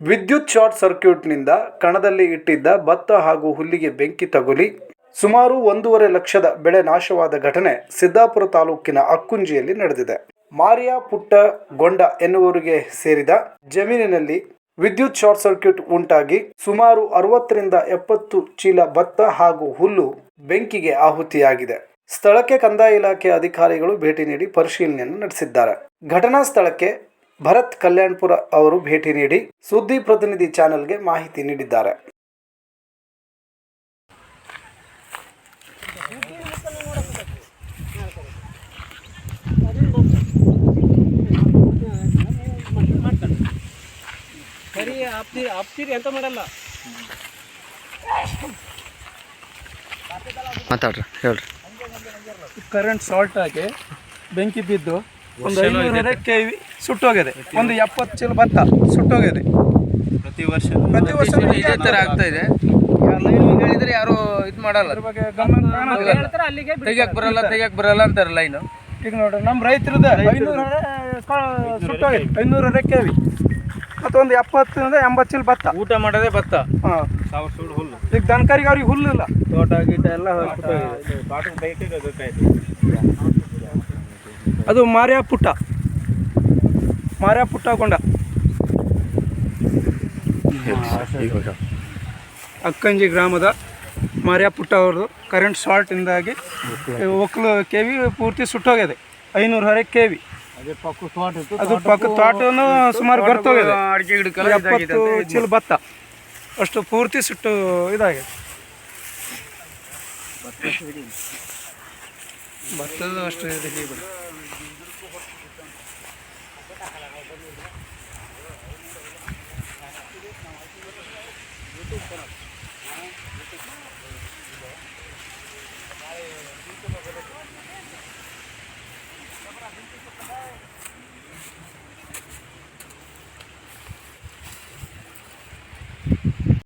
ವಿದ್ಯುತ್ ಶಾರ್ಟ್ ಸರ್ಕ್ಯೂಟ್ನಿಂದ ಕಣದಲ್ಲಿ ಇಟ್ಟಿದ್ದ ಭತ್ತ ಹಾಗೂ ಹುಲ್ಲಿಗೆ ಬೆಂಕಿ ತಗುಲಿ ಸುಮಾರು ಒಂದೂವರೆ ಲಕ್ಷದ ಬೆಳೆ ನಾಶವಾದ ಘಟನೆ ಸಿದ್ದಾಪುರ ತಾಲೂಕಿನ ಅಕ್ಕುಂಜಿಯಲ್ಲಿ ನಡೆದಿದೆ. ಮಾರಿಯಾ ಪುಟ್ಟ ಗೊಂಡ ಎನ್ನುವರಿಗೆ ಸೇರಿದ ಜಮೀನಿನಲ್ಲಿ ವಿದ್ಯುತ್ ಶಾರ್ಟ್ ಸರ್ಕ್ಯೂಟ್ ಉಂಟಾಗಿ ಸುಮಾರು ಅರವತ್ತರಿಂದ ಎಪ್ಪತ್ತು ಚೀಲ ಭತ್ತ ಹಾಗೂ ಹುಲ್ಲು ಬೆಂಕಿಗೆ ಆಹುತಿಯಾಗಿದೆ. ಸ್ಥಳಕ್ಕೆ ಕಂದಾಯ ಇಲಾಖೆ ಅಧಿಕಾರಿಗಳು ಭೇಟಿ ನೀಡಿ ಪರಿಶೀಲನೆಯನ್ನು ನಡೆಸಿದ್ದಾರೆ. ಘಟನಾ ಸ್ಥಳಕ್ಕೆ ಭರತ್ ಕಲ್ಯಾಣ್ಪುರ ಅವರು ಭೇಟಿ ನೀಡಿ ಸುದ್ದಿ ಪ್ರತಿನಿಧಿ ಚಾನೆಲ್ಗೆ ಮಾಹಿತಿ ನೀಡಿದ್ದಾರೆ. ಸರಿ ಆಪ್ತಿ ಆಪ್ತೀರಿ ಎಂತ ಮಾಡಲ್ಲ? ಮಾತಾಡ್ರಿ ಹೇಳ್ರಿ. ಕರೆಂಟ್ ಶಾರ್ಟ್ ಆಗಿ ಬೆಂಕಿ ಬಿದ್ದು ಒಂದು ಐನೂರ ಕೆ ವಿ ಸುಟ್ಟೋಗಿದೆ. ಒಂದು ಎಪ್ಪತ್ತು ಚೀಲ ಭತ್ತ ಸುಟ್ಟೋಗಿದೆ. ಪ್ರತಿ ವರ್ಷ ಪ್ರತಿ ವರ್ಷ ಇದೇ ಥರ ಆಗ್ತಾ ಇದೆ. ಹೇಳಿದ್ರೆ ಯಾರು ಇದು ಮಾಡಲ್ಲ. ಅದ್ರ ಬಗ್ಗೆ ಗಮನ ಕಾಣೋದಿಲ್ಲ. ತೆಗಿಯಕ್ ಬರಲ್ಲ ತೆಗಿಯಕ್ ಬರಲ್ಲ ಅಂತಾರೆ ಲೈನು. ಈಗ ನೋಡ್ರಿ ನಮ್ಮ ರೈತರದ ಐನೂರ ಸುಟ್ಟೋಗಿದೆ. ಐನೂರು ಕೆ ವಿ ಮತ್ತು ಒಂದು ಎಪ್ಪತ್ತರಿಂದ ಎಂಬತ್ತು ಚೀಲ ಭತ್ತ. ಊಟ ಮಾಡೋದೇ ಭತ್ತ. ಹಾಂ. ಸಾವಿರ ಸುಡು ಹುಲ್ಲು. ಈಗ ದನಕರಿಗೆ ಅವ್ರಿಗೆ ಹುಲ್ಲಿಲ್ಲ. ತೋಟ ಗೀಟ ಎಲ್ಲ ಗೊತ್ತಾಯ್ತು ಅದು ಮಾರ್ಯಾ ಪುಟ್ಟ. ಮಾರ್ಯಾ ಪುಟ್ಟ ಕೊಂಡ. ಅಕ್ಕಂಜಿ ಗ್ರಾಮದ ಮಾರ್ಯಾ ಪುಟ್ಟ ಅವ್ರದ್ದು. ಕರೆಂಟ್ ಶಾರ್ಟಿಂದಾಗಿ ಒಕ್ಕಲು ಕೆ ವಿ ಪೂರ್ತಿ ಸುಟ್ಟೋಗಿದೆ. ಐನೂರು ಹರೆ ಕೆ ವಿ ಅದೇ ಪಕ್ಕ ತೋಟನು ಸುಮಾರು ಬರ್ತೋಗಿದೆ ಎಪ್ಪತ್ತು ಭತ್ತ. ಅಷ್ಟು ಪೂರ್ತಿ ಸುಟ್ಟು ಇದಾಗಿದೆ. ಭತ್ತದ ಅಷ್ಟು ಇದೆ ಹೀಗೆ.